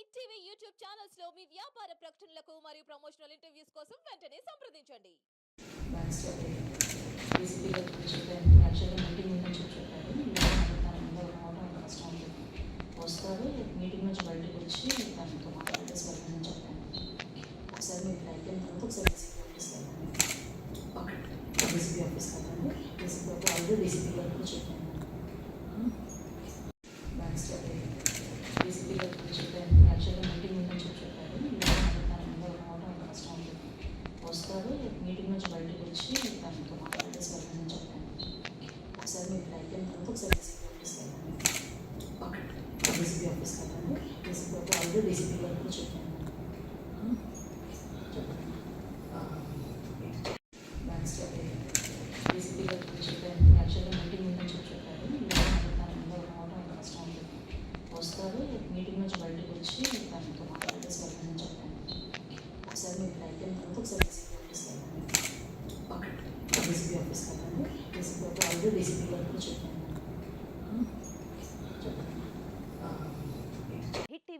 hit TV YouTube ఛానల్స్లో మీ వ్యాపార ప్రకటనలకు మరియు ప్రమోషనల్ ఇంటర్వ్యూస్ కోసం వెంటనే సంప్రదించండి వస్తారు మీటింగ్ నుంచి బయటకు వచ్చి దానితో మాట్లాడే వెళ్ళమని చెప్పాను ఒకసారి మీరు అయిపోయిన తర్వాత ఒకసారి డీసీపీ ఆఫీస్ కదండి డీసీపీ ఆఫీస్ కదండి డీసీపీ ఆఫీస్ ఆల్రెడీ డీసీపీ గారు చెప్పాను బ్యాంక్స్ డీసీపీ గారు కూడా చెప్పాను యాక్చువల్గా మీటింగ్ నుంచి చెప్పారు తన రావడం కష్టం ఉంది వస్తారు మీటింగ్ నుంచి బయటకు వచ్చి తనతో మాట్లాడేసి వెళ్ళమని చెప్పాను ఒకసారి మీరు అయిపోయిన తర్వాత ఒకసారి డీసీపీ ఆఫీస్ కదండి డీసీపీ ఆఫీస్ కదండి డీసీపీ ఆల్రెడీ డీసీపీ గారు చెప్పాను చెప్పండి బ్యాంక్స్ డీసీపీ గారు చెప్పాను యాక్చువల్గా మీటింగ్ నుంచి చెప్పారు తన రావడం కష్టం వస్తారు మీటింగ్ నుంచి బయటకు వచ్చి తనతో మాట్లాడేసి వెళ్ళమని చెప్పాను ఒకసారి మీరు అయిపోయిన తర్వాత ఒకసారి డీసీపీ ఆఫీస్ కదండి డీసీపీ ఆఫీస్ ఆల్రెడీ డీసీపీ గారు చెప్పాను చెప్పండి హిట్ టీవీ